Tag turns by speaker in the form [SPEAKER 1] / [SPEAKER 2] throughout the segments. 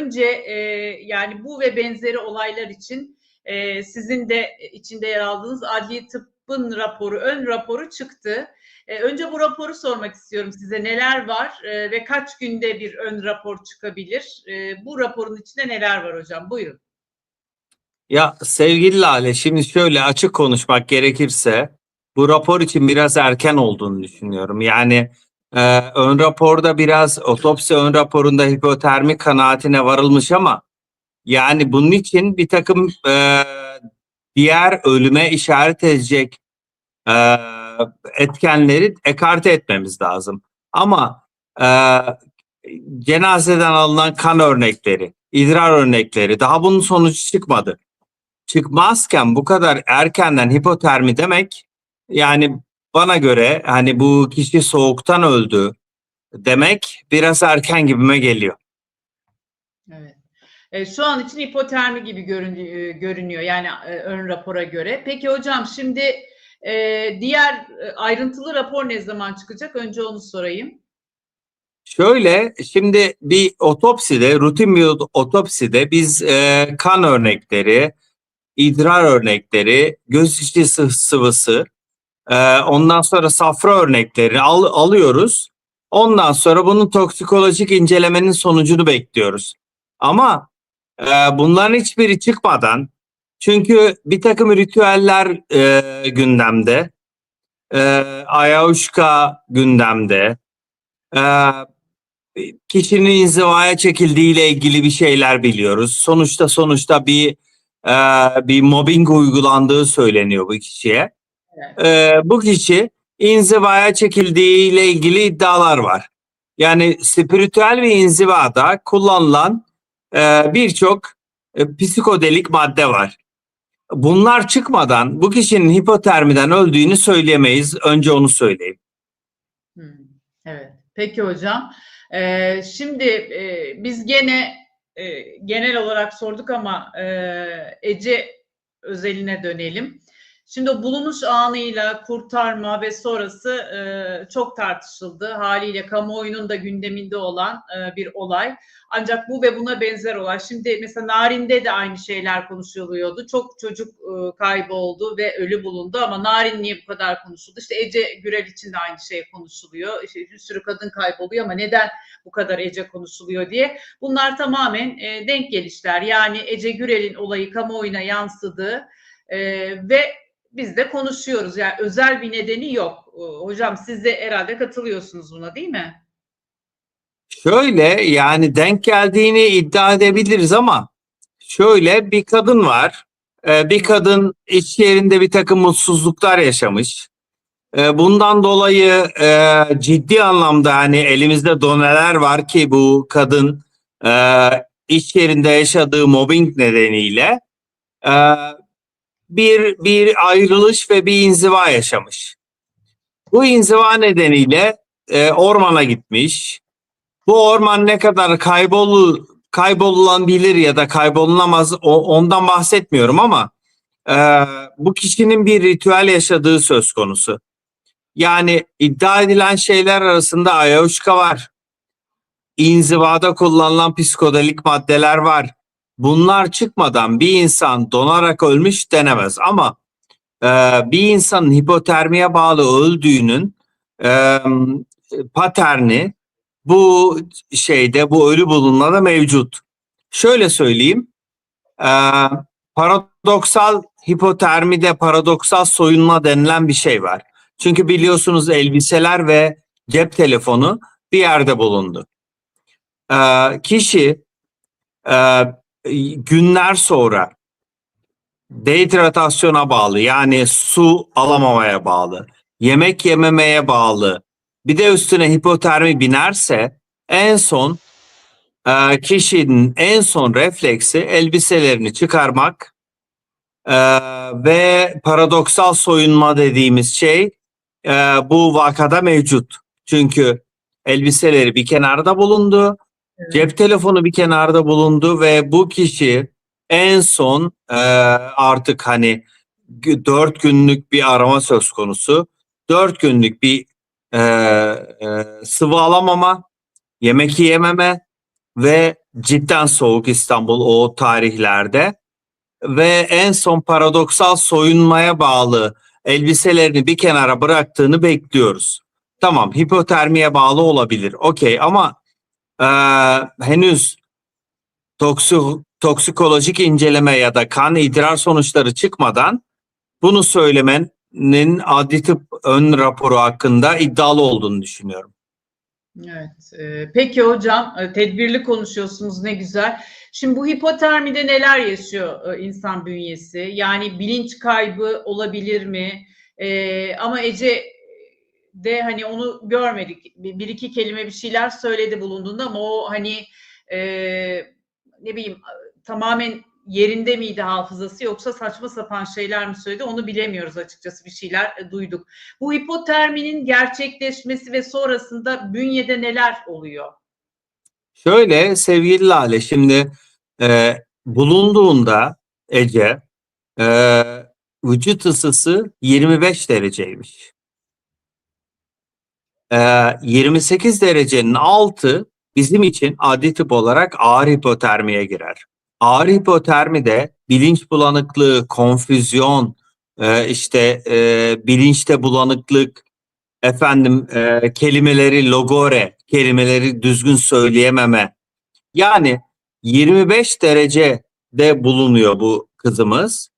[SPEAKER 1] önce e, yani bu ve benzeri olaylar için e, sizin de içinde yer aldığınız adli tıbbın raporu, ön raporu çıktı. E, önce bu raporu sormak istiyorum size. Neler var e, ve kaç günde bir ön rapor çıkabilir? E, bu raporun içinde neler var hocam? Buyurun.
[SPEAKER 2] Ya sevgili Lale şimdi şöyle açık konuşmak gerekirse bu rapor için biraz erken olduğunu düşünüyorum. Yani e, ön raporda biraz otopsi ön raporunda hipotermi kanaatine varılmış ama yani bunun için bir takım e, diğer ölüme işaret edecek e, etkenleri ekarte etmemiz lazım. Ama e, cenazeden alınan kan örnekleri, idrar örnekleri daha bunun sonucu çıkmadı çıkmazken bu kadar erkenden hipotermi demek yani bana göre hani bu kişi soğuktan öldü demek biraz erken gibime geliyor.
[SPEAKER 1] Evet. E, şu an için hipotermi gibi görünüyor, görünüyor yani e, ön rapora göre. Peki hocam şimdi e, diğer e, ayrıntılı rapor ne zaman çıkacak? Önce onu sorayım.
[SPEAKER 2] Şöyle şimdi bir otopside rutin bir otopside biz e, kan örnekleri, idrar örnekleri, göz içi sı- sıvısı, e, ondan sonra safra örnekleri al, alıyoruz. Ondan sonra bunun toksikolojik incelemenin sonucunu bekliyoruz. Ama e, bunların hiçbiri çıkmadan çünkü bir takım ritüeller e, gündemde, e, ayahuasca gündemde, e, kişinin inzivaya çekildiğiyle ilgili bir şeyler biliyoruz. Sonuçta sonuçta bir e, bir mobbing uygulandığı söyleniyor bu kişiye. E, bu kişi inzivaya çekildiğiyle ilgili iddialar var. Yani spiritüel bir inzivada kullanılan e, birçok e, psikodelik madde var. Bunlar çıkmadan bu kişinin hipotermiden öldüğünü söyleyemeyiz. Önce onu söyleyeyim.
[SPEAKER 1] Hmm, Evet. Peki hocam. Ee, şimdi e, biz gene e, genel olarak sorduk ama e, Ece özeline dönelim. Şimdi o bulunuş anıyla kurtarma ve sonrası e, çok tartışıldı. Haliyle kamuoyunun da gündeminde olan e, bir olay. Ancak bu ve buna benzer olay. Şimdi mesela Narin'de de aynı şeyler konuşuluyordu. Çok çocuk e, kaybı oldu ve ölü bulundu ama Narin niye bu kadar konuşuldu? İşte Ece Gürel için de aynı şey konuşuluyor. İşte bir sürü kadın kayboluyor ama neden bu kadar Ece konuşuluyor diye. Bunlar tamamen e, denk gelişler. Yani Ece Gürel'in olayı kamuoyuna yansıdı e, ve biz de konuşuyoruz. Yani özel bir nedeni yok. E, Hocam siz de herhalde katılıyorsunuz buna değil mi?
[SPEAKER 2] Şöyle yani denk geldiğini iddia edebiliriz ama şöyle bir kadın var. Ee, bir kadın iş yerinde bir takım mutsuzluklar yaşamış. Ee, bundan dolayı e, ciddi anlamda hani elimizde doneler var ki bu kadın e, iş yerinde yaşadığı mobbing nedeniyle bir bir ayrılış ve bir inziva yaşamış. Bu inziva nedeniyle e, ormana gitmiş. Bu orman ne kadar kaybolu kaybolunabilir ya da kaybolulamaz o, ondan bahsetmiyorum ama e, bu kişinin bir ritüel yaşadığı söz konusu. Yani iddia edilen şeyler arasında ayahuasca var. İnzivada kullanılan psikodelik maddeler var. Bunlar çıkmadan bir insan donarak ölmüş denemez ama e, bir insanın hipotermiye bağlı öldüğünün e, paterni bu şeyde bu ölü bulunmada mevcut. Şöyle söyleyeyim. E, paradoksal hipotermide paradoksal soyunma denilen bir şey var. Çünkü biliyorsunuz elbiseler ve cep telefonu bir yerde bulundu. E, kişi e, günler sonra dehidratasyona bağlı yani su alamamaya bağlı, yemek yememeye bağlı, bir de üstüne hipotermi binerse en son e, kişinin en son refleksi elbiselerini çıkarmak e, ve paradoksal soyunma dediğimiz şey e, bu vakada mevcut. Çünkü elbiseleri bir kenarda bulundu, cep telefonu bir kenarda bulundu ve bu kişi en son e, artık hani dört günlük bir arama söz konusu. Dört günlük bir e, e, sıvı alamama, yemek yiyememe ve cidden soğuk İstanbul o tarihlerde ve en son paradoksal soyunmaya bağlı elbiselerini bir kenara bıraktığını bekliyoruz. Tamam hipotermiye bağlı olabilir. Okey ama eee, henüz toksik, toksikolojik inceleme ya da kan idrar sonuçları çıkmadan bunu söylemenin adli tıp ön raporu hakkında iddialı olduğunu düşünüyorum.
[SPEAKER 1] Evet. e, Peki hocam, e, tedbirli konuşuyorsunuz ne güzel. Şimdi bu hipotermide neler yaşıyor e, insan bünyesi? Yani bilinç kaybı olabilir mi? E, ama Ece de hani onu görmedik. Bir, iki kelime bir şeyler söyledi bulunduğunda ama o hani e, ne bileyim tamamen yerinde miydi hafızası yoksa saçma sapan şeyler mi söyledi onu bilemiyoruz açıkçası bir şeyler e, duyduk. Bu hipoterminin gerçekleşmesi ve sonrasında bünyede neler oluyor?
[SPEAKER 2] Şöyle sevgili Lale şimdi e, bulunduğunda Ece e, vücut ısısı 25 dereceymiş. E, 28 derecenin altı bizim için adli tıp olarak ağır hipotermiye girer. Ağır hipotermide bilinç bulanıklığı, konfüzyon, e, işte e, bilinçte bulanıklık, efendim e, kelimeleri logore, kelimeleri düzgün söyleyememe. Yani 25 derecede bulunuyor bu kızımız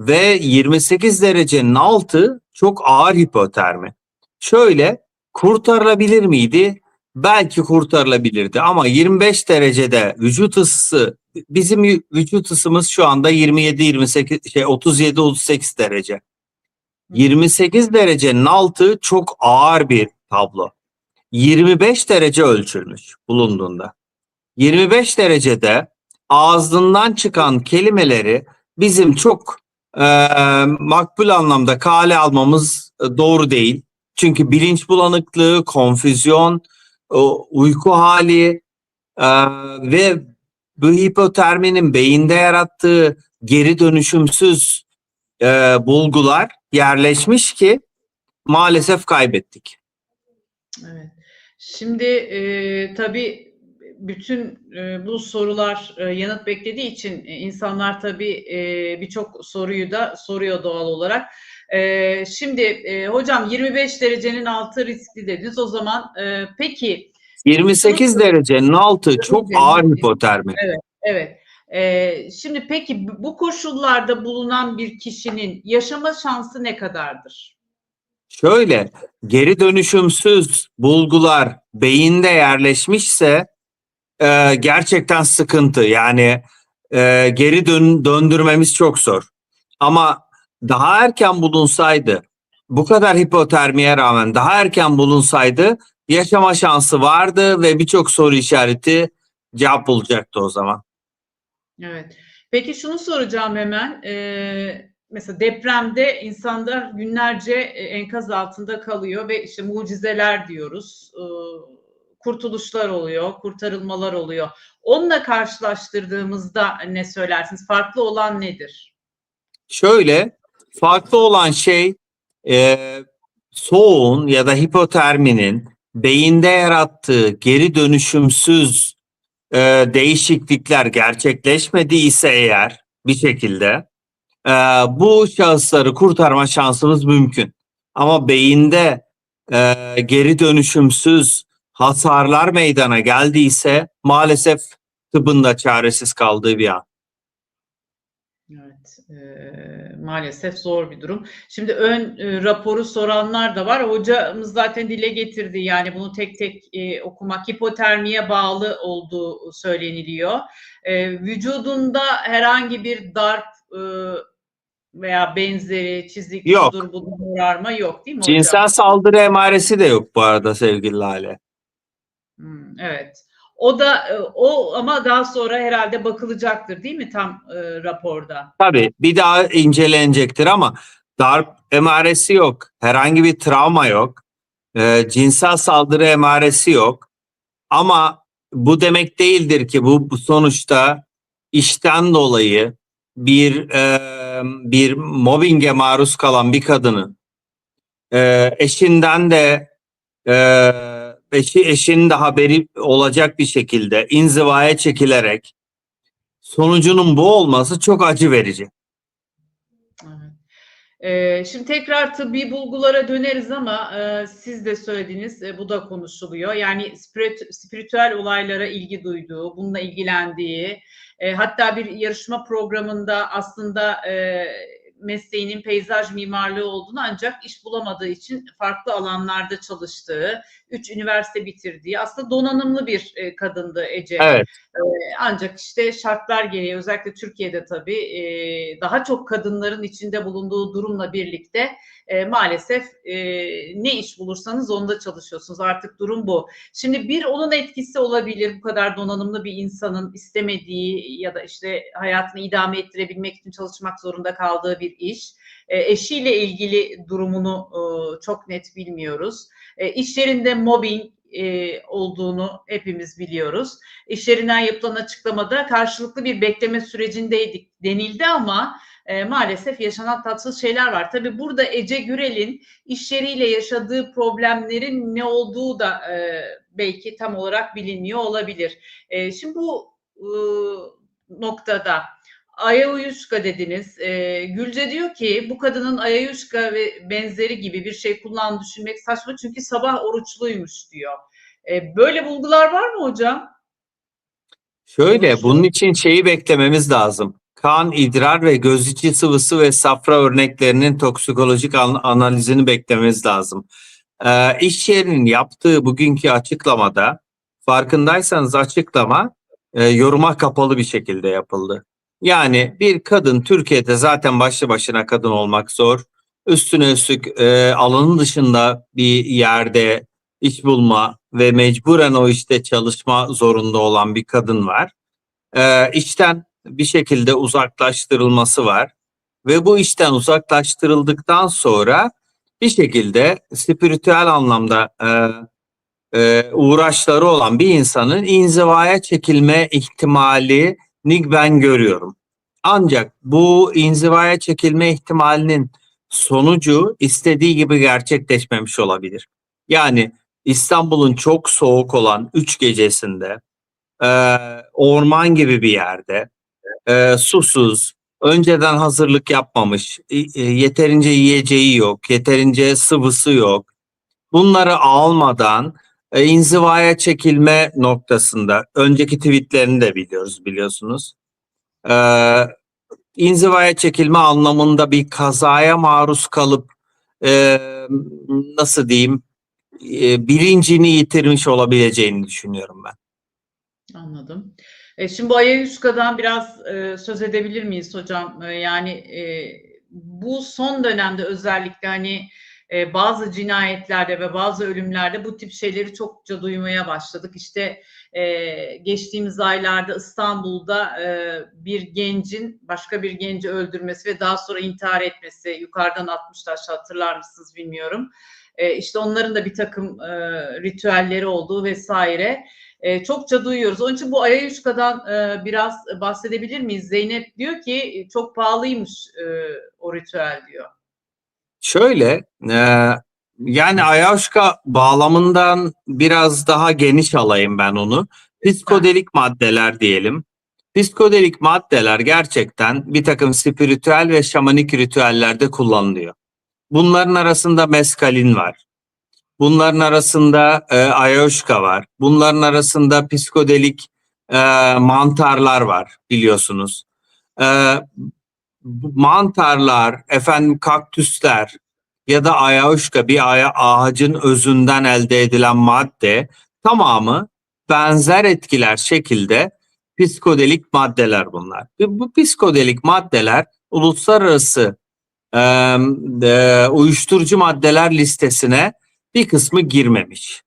[SPEAKER 2] ve 28 derecenin altı çok ağır hipotermi. Şöyle kurtarılabilir miydi? Belki kurtarılabilirdi ama 25 derecede vücut ısısı bizim vücut ısımız şu anda 27 28 şey 37 38 derece. 28 derecenin altı çok ağır bir tablo. 25 derece ölçülmüş bulunduğunda. 25 derecede ağzından çıkan kelimeleri bizim çok e, makbul anlamda kale almamız e, doğru değil. Çünkü bilinç bulanıklığı, konfüzyon, uyku hali e, ve bu hipoterminin beyinde yarattığı geri dönüşümsüz e, bulgular yerleşmiş ki maalesef kaybettik.
[SPEAKER 1] Evet. Şimdi e, tabii bütün e, bu sorular e, yanıt beklediği için e, insanlar tabii e, birçok soruyu da soruyor doğal olarak. E, şimdi e, hocam 25 derecenin altı riskli dediniz. O zaman e, peki
[SPEAKER 2] 28 derecenin altı çok ağır hipotermi.
[SPEAKER 1] Evet. Ee, şimdi peki bu koşullarda bulunan bir kişinin yaşama şansı ne kadardır?
[SPEAKER 2] Şöyle geri dönüşümsüz bulgular beyinde yerleşmişse e, gerçekten sıkıntı. Yani e, geri dön, döndürmemiz çok zor. Ama daha erken bulunsaydı bu kadar hipotermiye rağmen daha erken bulunsaydı yaşama şansı vardı ve birçok soru işareti cevap bulacaktı o zaman.
[SPEAKER 1] Evet. Peki şunu soracağım hemen. Ee, mesela depremde insanlar günlerce e, enkaz altında kalıyor ve işte mucizeler diyoruz. Ee, kurtuluşlar oluyor, kurtarılmalar oluyor. Onunla karşılaştırdığımızda ne söylersiniz? Farklı olan nedir?
[SPEAKER 2] Şöyle farklı olan şey e, soğuğun ya da hipoterminin beyinde yarattığı geri dönüşümsüz e, değişiklikler gerçekleşmediyse eğer bir şekilde e, bu şahısları kurtarma şansımız mümkün. Ama beyinde e, geri dönüşümsüz hasarlar meydana geldiyse maalesef tıbbın da çaresiz kaldığı bir an.
[SPEAKER 1] Evet, e, maalesef zor bir durum. Şimdi ön e, raporu soranlar da var. Hocamız zaten dile getirdi. Yani bunu tek tek e, okumak hipotermiye bağlı olduğu söyleniliyor. E, vücudunda herhangi bir darp e, veya benzeri çizik,
[SPEAKER 2] Yok.
[SPEAKER 1] şudur budur morarma yok değil mi hocam?
[SPEAKER 2] Cinsel saldırı emaresi de yok bu arada sevgili Lale.
[SPEAKER 1] Hmm, evet. O da e, o ama daha sonra herhalde bakılacaktır değil mi tam e, raporda?
[SPEAKER 2] Tabii bir daha incelenecektir ama darp emaresi yok. Herhangi bir travma yok. e, cinsel saldırı emaresi yok. Ama bu demek değildir ki bu, bu sonuçta işten dolayı bir e, bir mobbinge maruz kalan bir kadının e, eşinden de e, eşi, eşinin de haberi olacak bir şekilde inzivaya çekilerek sonucunun bu olması çok acı verici.
[SPEAKER 1] Ee, şimdi tekrar tıbbi bulgulara döneriz ama e, siz de söylediniz, e, bu da konuşuluyor. Yani spirit, spiritüel olaylara ilgi duyduğu, bununla ilgilendiği, e, hatta bir yarışma programında aslında mesleğinin peyzaj mimarlığı olduğunu ancak iş bulamadığı için farklı alanlarda çalıştığı, üç üniversite bitirdiği, aslında donanımlı bir e, kadındı Ece.
[SPEAKER 2] Evet.
[SPEAKER 1] Ancak işte şartlar gereği özellikle Türkiye'de tabii e, daha çok kadınların içinde bulunduğu durumla birlikte e, maalesef e, ne iş bulursanız onda çalışıyorsunuz. Artık durum bu. Şimdi bir onun etkisi olabilir bu kadar donanımlı bir insanın istemediği ya da işte hayatını idame ettirebilmek için çalışmak zorunda kaldığı bir iş. E, eşiyle ilgili durumunu e, çok net bilmiyoruz. E, iş yerinde mobbing e, olduğunu hepimiz biliyoruz. İş yerinden yapılan açıklamada karşılıklı bir bekleme sürecindeydik denildi ama e, maalesef yaşanan tatsız şeyler var. Tabii burada Ece Gürel'in iş yeriyle yaşadığı problemlerin ne olduğu da e, belki tam olarak bilinmiyor olabilir. E, şimdi bu e, noktada Ayayuşka dediniz. E, Gülce diyor ki bu kadının Ayayuşka ve benzeri gibi bir şey kullan düşünmek saçma çünkü sabah oruçluymuş diyor. E, böyle bulgular var mı hocam?
[SPEAKER 2] Şöyle bunun için şeyi beklememiz lazım. Kan, idrar ve göz içi sıvısı ve safra örneklerinin toksikolojik an- analizini beklememiz lazım. Ee, iş yerinin yaptığı bugünkü açıklamada farkındaysanız açıklama e, yoruma kapalı bir şekilde yapıldı. Yani bir kadın Türkiye'de zaten başlı başına kadın olmak zor. Üstüne üstlük e, alanın dışında bir yerde iş bulma ve mecburen o işte çalışma zorunda olan bir kadın var. Ee, işten bir şekilde uzaklaştırılması var ve bu işten uzaklaştırıldıktan sonra bir şekilde spiritüel anlamda e, e, uğraşları olan bir insanın inzivaya çekilme ihtimalini ben görüyorum. Ancak bu inzivaya çekilme ihtimalinin sonucu istediği gibi gerçekleşmemiş olabilir. Yani İstanbul'un çok soğuk olan üç gecesinde e, orman gibi bir yerde e, susuz, önceden hazırlık yapmamış, e, yeterince yiyeceği yok, yeterince sıvısı yok. Bunları almadan e, inzivaya çekilme noktasında önceki tweetlerini de biliyoruz biliyorsunuz. E, inzivaya çekilme anlamında bir kazaya maruz kalıp e, nasıl diyeyim e, bilincini yitirmiş olabileceğini düşünüyorum ben.
[SPEAKER 1] Anladım. E, şimdi bu Ayayuşka'dan biraz e, söz edebilir miyiz hocam? E, yani e, bu son dönemde özellikle hani e, bazı cinayetlerde ve bazı ölümlerde bu tip şeyleri çokça duymaya başladık. İşte e, geçtiğimiz aylarda İstanbul'da e, bir gencin başka bir genci öldürmesi ve daha sonra intihar etmesi yukarıdan 60 taş hatırlar mısınız bilmiyorum. E, işte onların da bir takım e, ritüelleri olduğu vesaire e, çokça duyuyoruz. Onun için bu Ayayuşka'dan e, biraz bahsedebilir miyiz? Zeynep diyor ki çok pahalıymış e, o ritüel diyor.
[SPEAKER 2] Şöyle e, yani Ayashka bağlamından biraz daha geniş alayım ben onu. Psikodelik maddeler diyelim. Psikodelik maddeler gerçekten bir takım spiritüel ve şamanik ritüellerde kullanılıyor. Bunların arasında meskalin var. Bunların arasında e, ayahuasca var. Bunların arasında psikodelik e, mantarlar var biliyorsunuz. E, mantarlar, efendim kaktüsler ya da ayahuasca bir aya, ağacın özünden elde edilen madde tamamı benzer etkiler şekilde psikodelik maddeler bunlar. Bu psikodelik maddeler uluslararası e, e, uyuşturucu maddeler listesine bir kısmı girmemiş.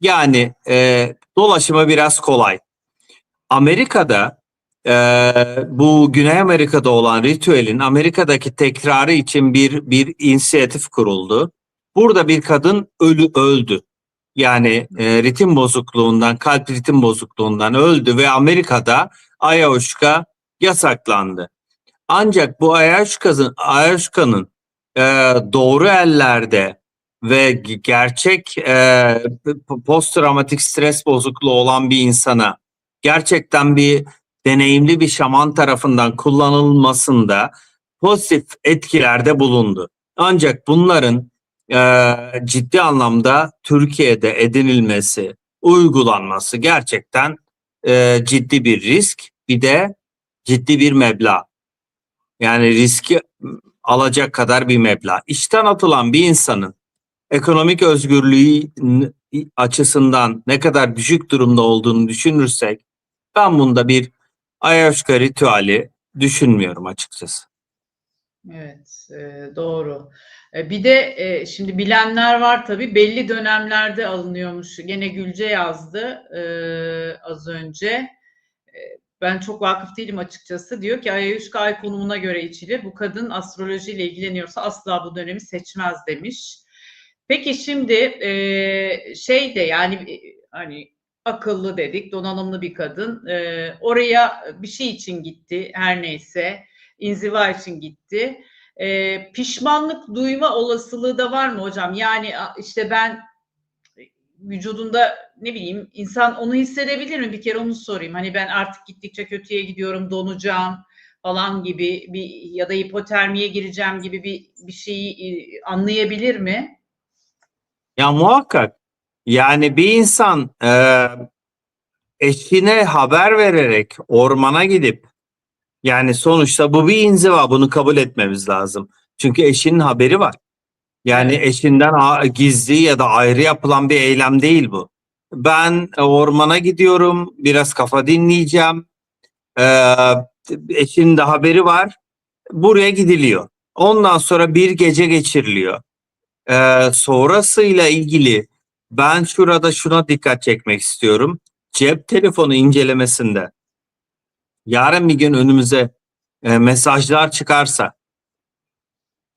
[SPEAKER 2] Yani e, dolaşımı biraz kolay. Amerika'da e, bu Güney Amerika'da olan ritüelin Amerika'daki tekrarı için bir bir inisiyatif kuruldu. Burada bir kadın ölü öldü. Yani e, ritim bozukluğundan, kalp ritim bozukluğundan öldü ve Amerika'da ayahuasca yasaklandı. Ancak bu ayahuasca'nın ayahuasca'nın e, doğru ellerde ve gerçek e, post travmatik stres bozukluğu olan bir insana gerçekten bir deneyimli bir şaman tarafından kullanılmasında pozitif etkilerde bulundu. Ancak bunların e, ciddi anlamda Türkiye'de edinilmesi, uygulanması gerçekten e, ciddi bir risk. Bir de ciddi bir meblağ. Yani riski alacak kadar bir meblağ. İşten atılan bir insanın ekonomik özgürlüğü açısından ne kadar düşük durumda olduğunu düşünürsek ben bunda bir ayahuasca ritüeli düşünmüyorum açıkçası.
[SPEAKER 1] Evet, e, doğru. E, bir de e, şimdi bilenler var tabii belli dönemlerde alınıyormuş. Gene Gülce yazdı e, az önce. E, ben çok vakıf değilim açıkçası. Diyor ki Ayahuasca ay konumuna göre içilir. Bu kadın astrolojiyle ilgileniyorsa asla bu dönemi seçmez demiş. Peki şimdi e, şey de yani e, hani akıllı dedik, donanımlı bir kadın. E, oraya bir şey için gitti her neyse. inziva için gitti. E, pişmanlık duyma olasılığı da var mı hocam? Yani işte ben vücudunda ne bileyim insan onu hissedebilir mi? Bir kere onu sorayım. Hani ben artık gittikçe kötüye gidiyorum, donacağım falan gibi bir ya da hipotermiye gireceğim gibi bir bir şeyi anlayabilir mi?
[SPEAKER 2] Ya muhakkak yani bir insan e, eşine haber vererek ormana gidip yani sonuçta bu bir inziva bunu kabul etmemiz lazım. Çünkü eşinin haberi var. Yani eşinden gizli ya da ayrı yapılan bir eylem değil bu. Ben ormana gidiyorum, biraz kafa dinleyeceğim. Ee, eşinin de haberi var. Buraya gidiliyor. Ondan sonra bir gece geçiriliyor. Ee, sonrasıyla ilgili ben şurada şuna dikkat çekmek istiyorum. Cep telefonu incelemesinde yarın bir gün önümüze e, mesajlar çıkarsa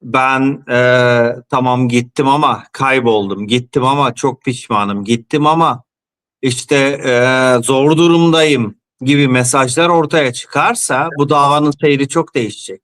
[SPEAKER 2] ben e, tamam gittim ama kayboldum, gittim ama çok pişmanım, gittim ama işte e, zor durumdayım gibi mesajlar ortaya çıkarsa bu davanın seyri çok değişecek.